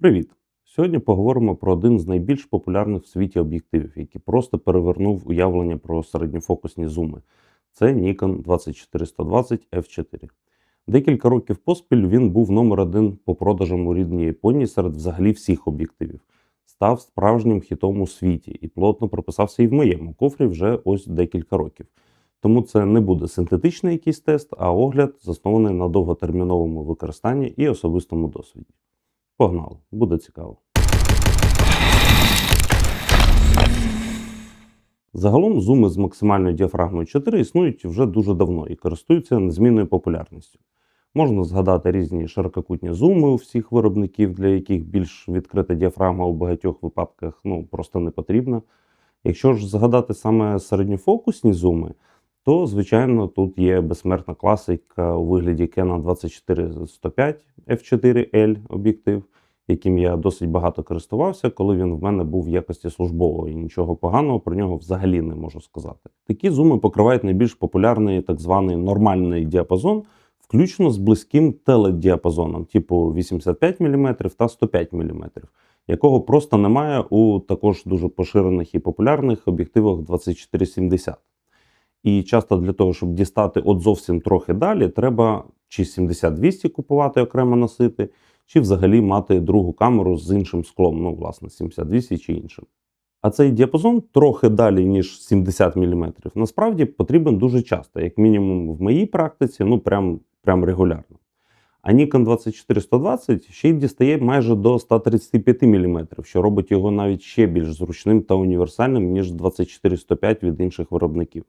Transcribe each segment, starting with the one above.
Привіт! Сьогодні поговоримо про один з найбільш популярних в світі об'єктивів, який просто перевернув уявлення про середньофокусні зуми. Це Nikon 24120 F4. Декілька років поспіль він був номер один по продажам у рідній Японії серед взагалі всіх об'єктивів. Став справжнім хітом у світі і плотно прописався і в моєму кофрі вже ось декілька років. Тому це не буде синтетичний якийсь тест, а огляд заснований на довготерміновому використанні і особистому досвіді. Погнали, буде цікаво. Загалом зуми з максимальною діафрагмою 4 існують вже дуже давно і користуються незмінною популярністю. Можна згадати різні ширококутні зуми у всіх виробників, для яких більш відкрита діафрагма у багатьох випадках ну, просто не потрібна. Якщо ж згадати саме середньофокусні зуми, то, звичайно, тут є безсмертна класика у вигляді Canon 24-105 F4L об'єктив, яким я досить багато користувався, коли він в мене був в якості службового, і нічого поганого про нього взагалі не можу сказати. Такі зуми покривають найбільш популярний так званий нормальний діапазон, включно з близьким теледіапазоном, типу 85 мм та 105 мм, якого просто немає у також дуже поширених і популярних об'єктивах 2470. І часто для того, щоб дістати от зовсім трохи далі, треба чи 70-200 купувати окремо носити, чи взагалі мати другу камеру з іншим склом, ну, власне, 70-200 чи іншим. А цей діапазон трохи далі, ніж 70 мм, насправді потрібен дуже часто, як мінімум в моїй практиці, ну прям, прям регулярно. А Nikon 24120 ще й дістає майже до 135 мм, що робить його навіть ще більш зручним та універсальним, ніж 24-105 від інших виробників.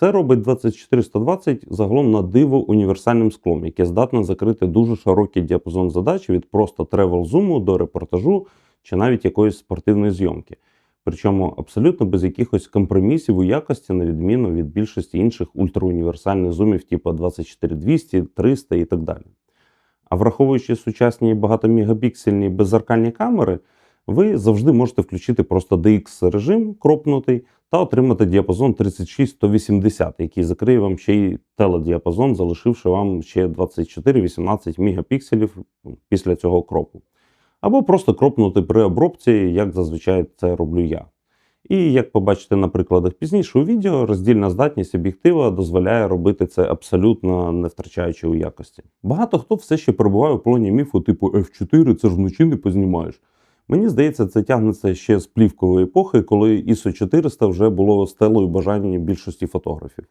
Це робить 24120 загалом на диво універсальним склом, яке здатне закрити дуже широкий діапазон задач від просто тревел зуму до репортажу чи навіть якоїсь спортивної зйомки. Причому абсолютно без якихось компромісів у якості, на відміну від більшості інших ультрауніверсальних зумів, типу 24200, 300 і так далі. А враховуючи сучасні багатомегапіксельні беззеркальні камери, ви завжди можете включити просто DX режим кропнутий та отримати діапазон 36-180, який закриє вам ще й теледіапазон, залишивши вам ще 24-18 мегапікселів після цього кропу. Або просто кропнути при обробці, як зазвичай це роблю я. І як побачите на прикладах пізніше у відео, роздільна здатність об'єктива дозволяє робити це абсолютно не втрачаючи у якості. Багато хто все ще перебуває у полоні міфу, типу F4, це ж вночі не познімаєш. Мені здається, це тягнеться ще з плівкової епохи, коли ISO 400 вже було стелою бажання більшості фотографів.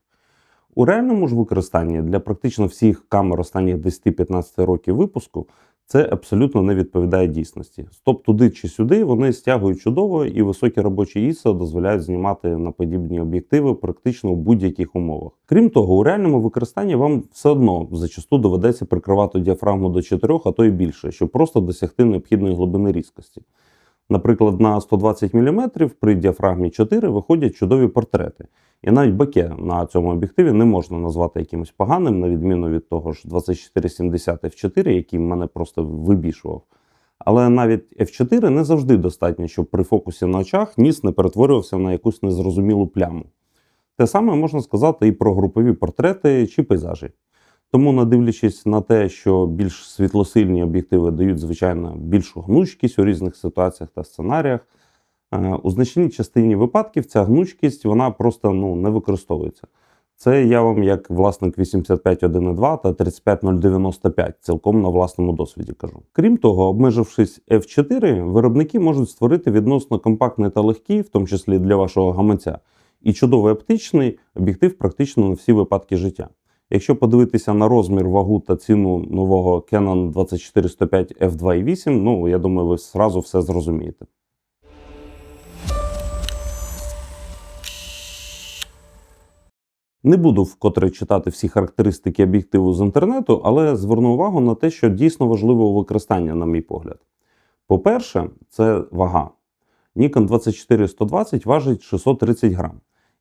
У реальному ж використанні для практично всіх камер останніх 10-15 років випуску це абсолютно не відповідає дійсності. Стоп туди чи сюди вони стягують чудово, і високі робочі ISO дозволяють знімати на подібні об'єктиви практично у будь-яких умовах. Крім того, у реальному використанні вам все одно зачасту доведеться прикривати діафрагму до 4, а то й більше, щоб просто досягти необхідної глибини різкості. Наприклад, на 120 мм при діафрагмі 4 виходять чудові портрети. І навіть баке на цьому об'єктиві не можна назвати якимось поганим, на відміну від того ж 2470 F4, який мене просто вибішував. Але навіть F4 не завжди достатньо, щоб при фокусі на очах ніс не перетворювався на якусь незрозумілу пляму. Те саме можна сказати і про групові портрети чи пейзажі. Тому, не дивлячись на те, що більш світлосильні об'єктиви дають, звичайно, більшу гнучкість у різних ситуаціях та сценаріях, у значній частині випадків ця гнучкість вона просто ну, не використовується. Це я вам, як власник 85.1.2 та 35095, цілком на власному досвіді кажу. Крім того, обмежившись F4, виробники можуть створити відносно компактний та легкий, в тому числі для вашого гаманця, і чудовий оптичний об'єктив практично на всі випадки життя. Якщо подивитися на розмір, вагу та ціну нового Canon 2405 F2.8, ну я думаю, ви зразу все зрозумієте. Не буду вкотре читати всі характеристики об'єктиву з інтернету, але зверну увагу на те, що дійсно важливе у використанні, на мій погляд. По-перше, це вага. Nikon 24120 важить 630 грам.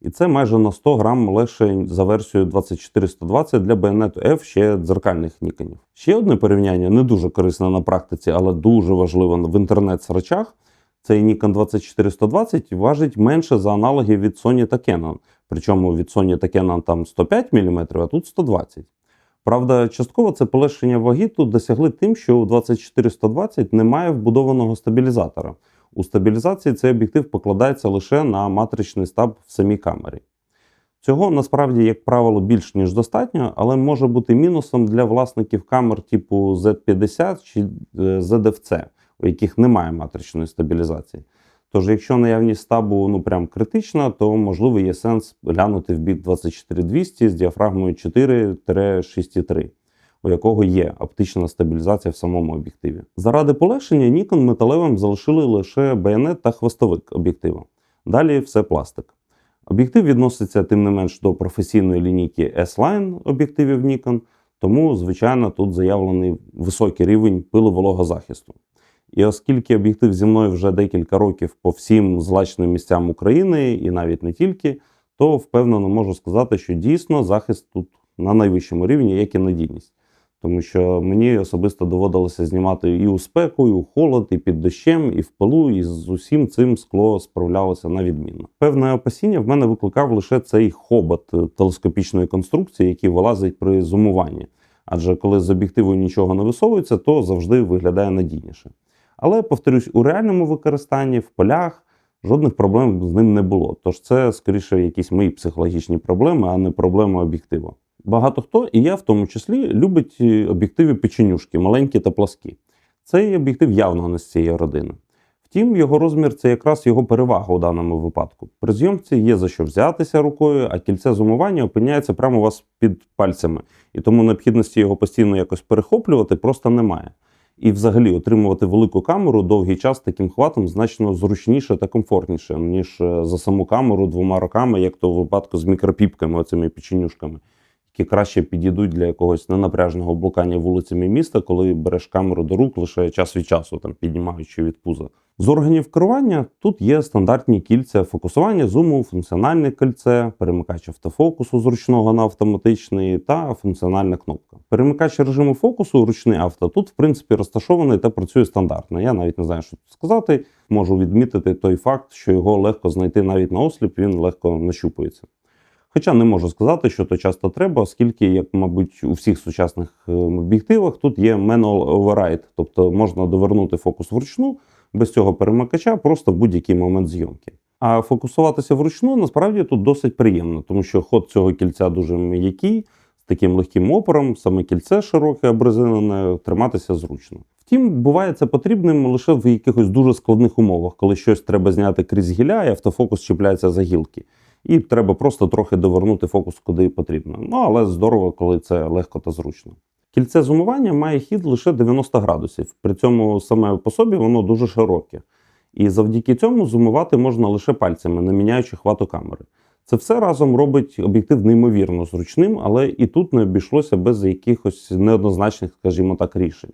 І це майже на 100 грам легше за версією 24120 для байонету F ще дзеркальних ніконів. Ще одне порівняння не дуже корисне на практиці, але дуже важливе в інтернет-срачах. Цей Nikon 24120 важить менше за аналоги від Sony та Canon. Причому від Sony Canon там 105 мм, а тут 120 Правда, частково це полегшення ваги тут досягли тим, що у 24120 немає вбудованого стабілізатора. У стабілізації цей об'єктив покладається лише на матричний стаб в самій камері. Цього насправді, як правило, більш ніж достатньо, але може бути мінусом для власників камер типу Z50 чи е, ZFC, у яких немає матричної стабілізації. Тож, якщо наявність стабу ну прям критична, то можливо є сенс глянути в бік 24200 з діафрагмою 4-6,3, у якого є оптична стабілізація в самому об'єктиві. Заради полегшення Nikon металевим залишили лише байонет та хвостовик об'єктива. Далі все пластик. Об'єктив відноситься тим не менш до професійної лінійки S-Line об'єктивів Nikon, тому, звичайно, тут заявлений високий рівень пиловологозахисту. І оскільки об'єктив зі мною вже декілька років по всім злачним місцям України і навіть не тільки, то впевнено можу сказати, що дійсно захист тут на найвищому рівні, як і надійність. Тому що мені особисто доводилося знімати і у спеку, і у холод, і під дощем, і в пилу, і з усім цим скло справлялося на відмінно. Певне опасіння в мене викликав лише цей хобот телескопічної конструкції, який вилазить при зумуванні. Адже коли з об'єктиву нічого не висовується, то завжди виглядає надійніше. Але, повторюсь, у реальному використанні в полях жодних проблем з ним не було. Тож це скоріше якісь мої психологічні проблеми, а не проблеми об'єктива. Багато хто, і я в тому числі, любить об'єктиви печенюшки, маленькі та пласкі. Цей об'єктив явно не з цієї родини. Втім, його розмір це якраз його перевага у даному випадку. При зйомці є за що взятися рукою, а кільце зумування опиняється прямо у вас під пальцями, і тому необхідності його постійно якось перехоплювати просто немає. І, взагалі, отримувати велику камеру довгий час таким хватом значно зручніше та комфортніше, ніж е, за саму камеру двома роками, як то в випадку з мікропіпками, оцими печенюшками, які краще підійдуть для якогось ненапряжного блукання вулицями міста, коли береш камеру до рук лише час від часу, там піднімаючи від пуза. З органів керування тут є стандартні кільця фокусування, зуму, функціональне кільце, перемикач автофокусу зручного на автоматичний та функціональна кнопка. Перемикач режиму фокусу ручний авто тут, в принципі, розташований та працює стандартно. Я навіть не знаю, що тут сказати. Можу відмітити той факт, що його легко знайти навіть на осліп, він легко нащупується. Хоча не можу сказати, що то часто треба, оскільки, як, мабуть, у всіх сучасних е, об'єктивах тут є manual override, тобто можна довернути фокус вручну без цього перемикача просто в будь-який момент зйомки. А фокусуватися вручну насправді тут досить приємно, тому що ход цього кільця дуже м'який, з таким легким опором, саме кільце широке, обрезинене, триматися зручно. Втім, буває це потрібним лише в якихось дуже складних умовах, коли щось треба зняти крізь гіля, і автофокус чіпляється за гілки. І треба просто трохи довернути фокус куди потрібно. Ну але здорово, коли це легко та зручно. Кільце зумування має хід лише 90 градусів, при цьому саме по собі воно дуже широке. І завдяки цьому зумувати можна лише пальцями, не міняючи хвату камери. Це все разом робить об'єктив неймовірно зручним, але і тут не обійшлося без якихось неоднозначних, скажімо так, рішень.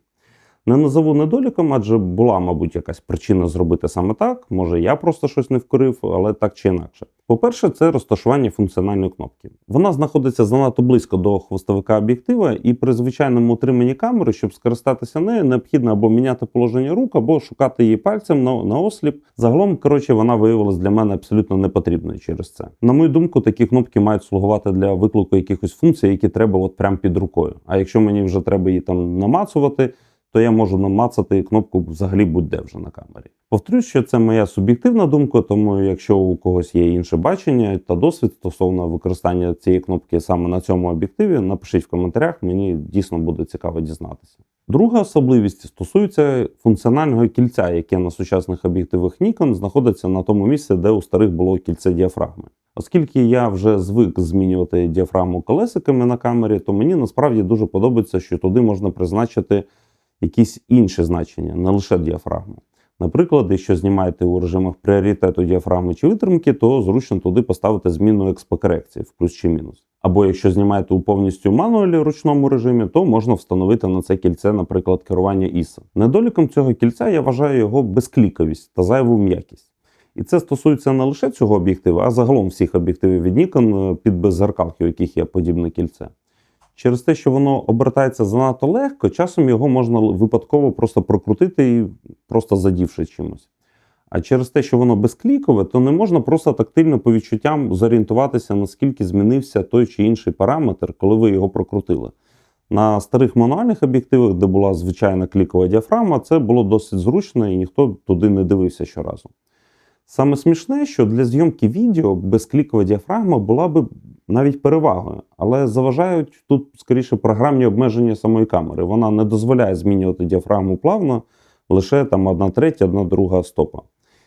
Не назову недоліком, адже була, мабуть, якась причина зробити саме так. Може, я просто щось не вкорив, але так чи інакше. По-перше, це розташування функціональної кнопки. Вона знаходиться занадто близько до хвостовика об'єктива, і при звичайному утриманні камери, щоб скористатися нею, необхідно або міняти положення рук, або шукати її пальцем на, на осліп. Загалом, коротше, вона виявилась для мене абсолютно непотрібною через це. На мою думку, такі кнопки мають слугувати для виклику якихось функцій, які треба от прямо під рукою. А якщо мені вже треба її там намацувати то я можу намацати кнопку взагалі будь-де вже на камері. Повторюсь, що це моя суб'єктивна думка, тому якщо у когось є інше бачення та досвід стосовно використання цієї кнопки саме на цьому об'єктиві, напишіть в коментарях, мені дійсно буде цікаво дізнатися. Друга особливість стосується функціонального кільця, яке на сучасних об'єктивах Nikon знаходиться на тому місці, де у старих було кільце діафрагми. Оскільки я вже звик змінювати діафрагму колесиками на камері, то мені насправді дуже подобається, що туди можна призначити якісь інші значення, не лише діафрагму. Наприклад, якщо знімаєте у режимах пріоритету діафрагми чи витримки, то зручно туди поставити зміну експокорекції в плюс чи мінус. Або якщо знімаєте у повністю мануалі ручному режимі, то можна встановити на це кільце, наприклад, керування ISO. Недоліком цього кільця я вважаю його безкліковість та зайву м'якість. І це стосується не лише цього об'єктива, а загалом всіх об'єктивів від Nikon під беззеркалки, у яких є подібне кільце. Через те, що воно обертається занадто легко, часом його можна випадково просто прокрутити і просто задівши чимось. А через те, що воно безклікове, то не можна просто тактильно по відчуттям зорієнтуватися, наскільки змінився той чи інший параметр, коли ви його прокрутили. На старих мануальних об'єктивах, де була звичайна клікова діафрагма, це було досить зручно і ніхто туди не дивився щоразу. Саме смішне, що для зйомки відео безклікова діафрагма була би навіть перевагою, але заважають тут скоріше програмні обмеження самої камери. Вона не дозволяє змінювати діафрагму плавно, лише там одна третя, одна друга стопа.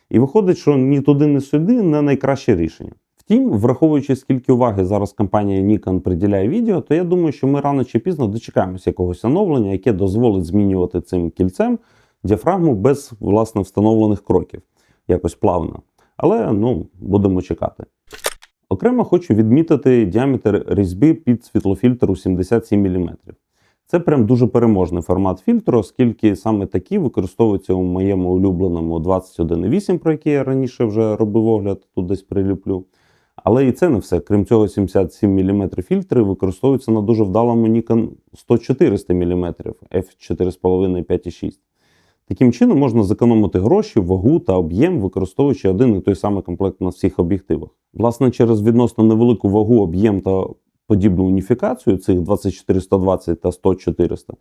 І виходить, що ні туди, ні сюди не найкраще рішення. Втім, враховуючи, скільки уваги зараз компанія Nikon приділяє відео, то я думаю, що ми рано чи пізно дочекаємося якогось оновлення, яке дозволить змінювати цим кільцем діафрагму без власне встановлених кроків, якось плавно. Але ну, будемо чекати. Окремо хочу відмітити діаметр різьби під світлофільтр у 77 мм. Це прям дуже переможний формат фільтру, оскільки саме такі використовуються у моєму улюбленому 21.8, про який я раніше вже робив огляд, тут десь прилюблю. Але і це не все. Крім цього, 77 мм фільтри використовуються на дуже вдалому Nikon 100-400 мм f4,5 5,6. Таким чином можна зекономити гроші, вагу та об'єм, використовуючи один і той самий комплект на всіх об'єктивах. Власне, через відносно невелику вагу, об'єм та подібну уніфікацію цих 24-120 та 100-400,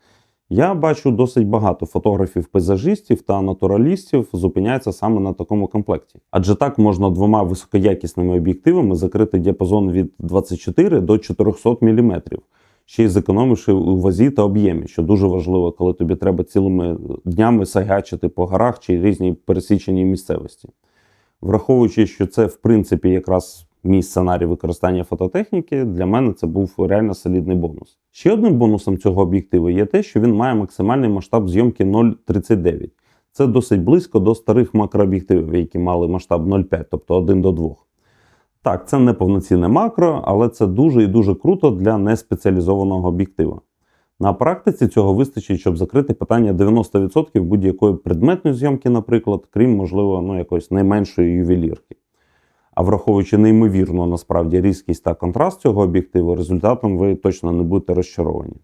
я бачу досить багато фотографів-пейзажистів та натуралістів зупиняється саме на такому комплекті. Адже так можна двома високоякісними об'єктивами закрити діапазон від 24 до 400 мм, ще й зекономивши у вазі та об'ємі, що дуже важливо, коли тобі треба цілими днями сайгачити по горах чи різній пересіченій місцевості. Враховуючи, що це в принципі якраз мій сценарій використання фототехніки, для мене це був реально солідний бонус. Ще одним бонусом цього об'єктиву є те, що він має максимальний масштаб зйомки 0,39. Це досить близько до старих макрооб'єктивів, які мали масштаб 0,5, тобто 1 до 2. Так, це не повноцінне макро, але це дуже і дуже круто для неспеціалізованого об'єктива. На практиці цього вистачить, щоб закрити питання 90% будь-якої предметної зйомки, наприклад, крім, можливо, ну, якоїсь найменшої ювелірки. А враховуючи неймовірно насправді різкість та контраст цього об'єктиву, результатом ви точно не будете розчаровані.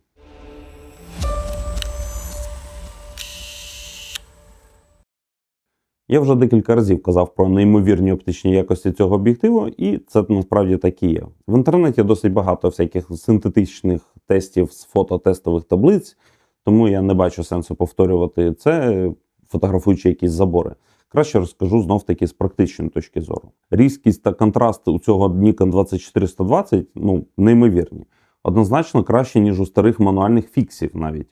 Я вже декілька разів казав про неймовірні оптичні якості цього об'єктиву, і це насправді так і є. В інтернеті досить багато всяких синтетичних тестів з фототестових таблиць, тому я не бачу сенсу повторювати це, фотографуючи якісь забори. Краще розкажу знов таки з практичної точки зору. Різкість та контраст у цього Nikon 2420 ну, неймовірні. Однозначно краще, ніж у старих мануальних фіксів навіть.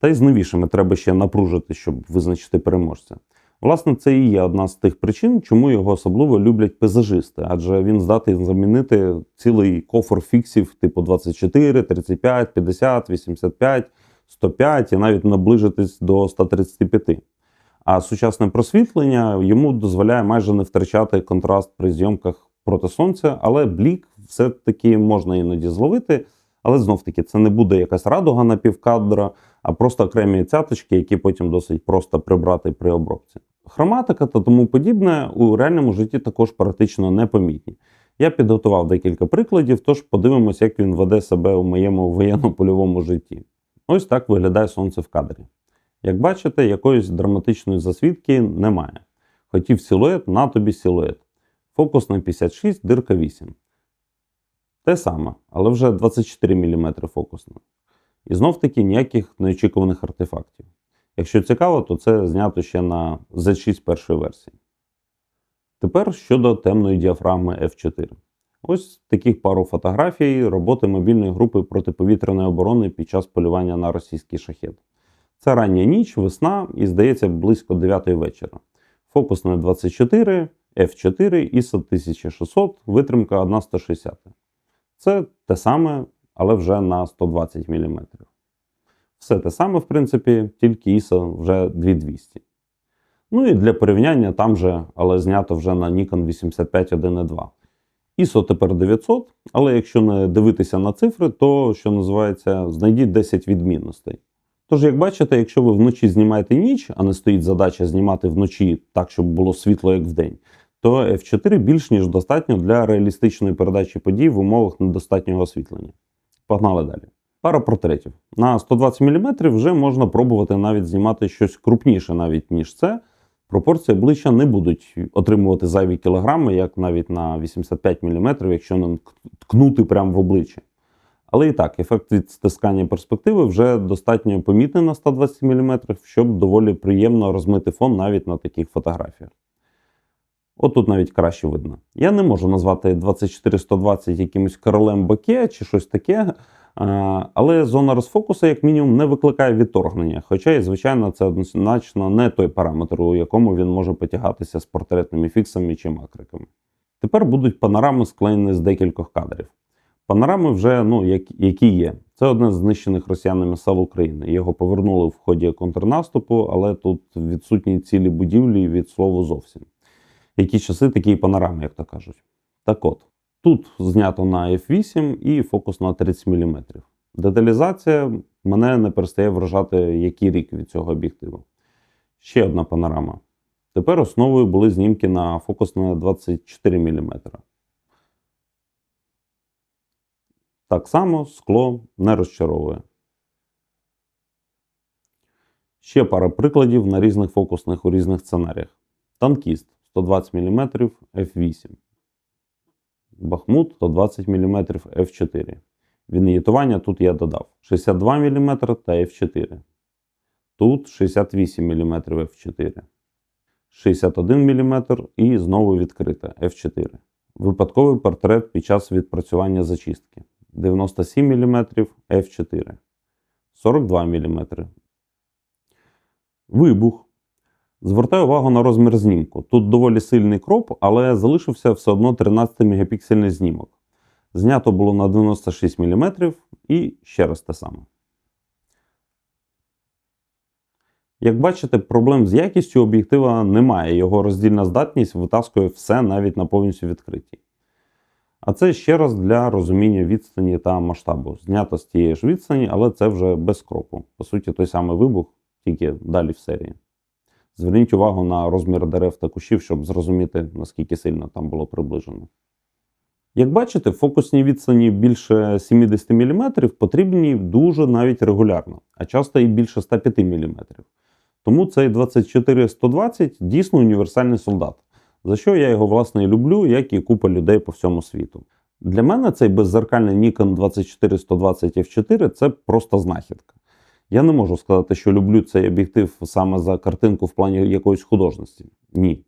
Та й з новішими треба ще напружити, щоб визначити переможця. Власне, це і є одна з тих причин, чому його особливо люблять пейзажисти, адже він здатний замінити цілий кофр фіксів типу 24, 35, 50, 85, 105 і навіть наближитись до 135. А сучасне просвітлення йому дозволяє майже не втрачати контраст при зйомках проти сонця, але блік все-таки можна іноді зловити. Але знов таки це не буде якась радуга на півкадра, а просто окремі цяточки, які потім досить просто прибрати при обробці. Хроматика та тому подібне у реальному житті також практично непомітні. Я підготував декілька прикладів, тож подивимось, як він веде себе у моєму воєнно-польовому житті. Ось так виглядає сонце в кадрі. Як бачите, якоїсь драматичної засвідки немає. Хотів силует, на тобі силует. Фокус на 56, дирка 8. Те саме, але вже 24 мм фокусно. І знов таки ніяких неочікуваних артефактів. Якщо цікаво, то це знято ще на Z6 першої версії. Тепер щодо темної діафрагми F4. Ось таких пару фотографій роботи мобільної групи протиповітряної оборони під час полювання на російський шахет. Це рання ніч, весна і, здається, близько 9 вечора. Фокус на 24, F4, ISO 1600, витримка 1,160. Це те саме, але вже на 120 мм. Все те саме, в принципі, тільки ISO вже 2200. Ну і для порівняння там же, але знято вже на Nikon 8512. ISO тепер 900, але якщо не дивитися на цифри, то, що називається, знайдіть 10 відмінностей. Тож, як бачите, якщо ви вночі знімаєте ніч, а не стоїть задача знімати вночі так, щоб було світло як вдень, то F4 більш ніж достатньо для реалістичної передачі подій в умовах недостатнього освітлення. Погнали далі. Пара портретів. На 120 мм вже можна пробувати навіть знімати щось крупніше, навіть ніж це. Пропорції обличчя не будуть отримувати зайві кілограми, як навіть на 85 мм, якщо не ткнути прямо в обличчя. Але і так, ефект від стискання перспективи вже достатньо помітний на 120 мм, щоб доволі приємно розмити фон навіть на таких фотографіях. От тут навіть краще видно. Я не можу назвати 24-120 якимось королем боке чи щось таке, але зона розфокусу, як мінімум, не викликає відторгнення. Хоча, і, звичайно, це однозначно не той параметр, у якому він може потягатися з портретними фіксами чи макриками. Тепер будуть панорами склеєні з декількох кадрів. Панорами вже ну, як- які є. Це одне з знищених росіянами сел України. Його повернули в ході контрнаступу, але тут відсутні цілі будівлі від слова зовсім. Які часи такі панорами, як то кажуть. Так от, тут знято на F8 і фокус на 30 мм. Деталізація мене не перестає вражати, який рік від цього об'єктиву. Ще одна панорама. Тепер основою були знімки на фокус на 24 мм. Так само скло не розчаровує. Ще пара прикладів на різних фокусних у різних сценаріях. Танкіст 120 мм F8. Бахмут 120 мм F4. Вінігітування тут я додав 62 мм та F4. Тут 68 мм F4. 61 мм і знову відкрите F4. Випадковий портрет під час відпрацювання зачистки. 97 мм F4. 42 мм. Вибух. Звертаю увагу на розмір знімку. Тут доволі сильний кроп, але залишився все одно 13 мегапіксельний знімок. Знято було на 96 мм і ще раз те саме. Як бачите, проблем з якістю об'єктива немає. Його роздільна здатність витаскує все навіть на повністю відкритій. А це ще раз для розуміння відстані та масштабу. Знято з тієї ж відстані, але це вже без кропу. По суті, той самий вибух, тільки далі в серії. Зверніть увагу на розмір дерев та кущів, щоб зрозуміти, наскільки сильно там було приближено. Як бачите, фокусні відстані більше 70 мм потрібні дуже навіть регулярно, а часто і більше 105 мм. Тому цей 24-120 дійсно універсальний солдат, за що я його власне і люблю, як і купа людей по всьому світу. Для мене цей беззеркальний Nikon 24-120 F4 це просто знахідка. Я не можу сказати, що люблю цей об'єктив саме за картинку в плані якоїсь художності. Ні.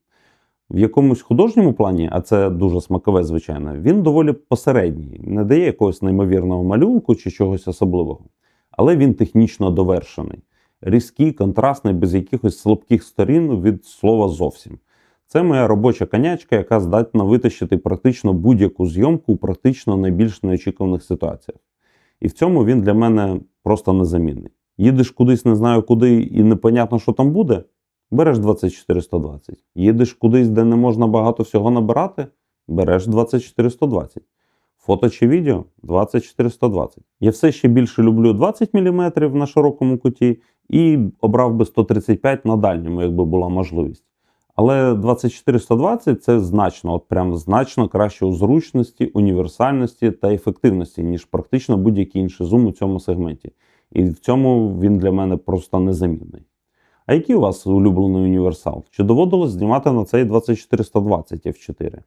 В якомусь художньому плані, а це дуже смакове, звичайно, він доволі посередній, не дає якогось неймовірного малюнку чи чогось особливого. Але він технічно довершений, різкий, контрастний, без якихось слабких сторін від слова зовсім. Це моя робоча конячка, яка здатна витащити практично будь-яку зйомку у практично найбільш неочікуваних ситуаціях. І в цьому він для мене просто незамінний. Їдеш кудись, не знаю куди, і непонятно, що там буде. Береш 24-120. Їдеш кудись, де не можна багато всього набирати, береш 24-120. Фото чи відео 24-120. Я все ще більше люблю 20 мм на широкому куті і обрав би 135 на дальньому, якби була можливість. Але 24-120 це значно, от прям значно краще у зручності, універсальності та ефективності, ніж практично будь-який інший зум у цьому сегменті. І в цьому він для мене просто незамінний. А який у вас улюблений універсал? Чи доводилось знімати на цей 24-120 F4?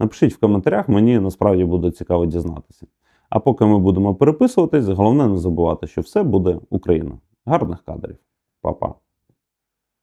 Напишіть в коментарях, мені насправді буде цікаво дізнатися. А поки ми будемо переписуватись, головне не забувати, що все буде Україна. Гарних кадрів. Па-па.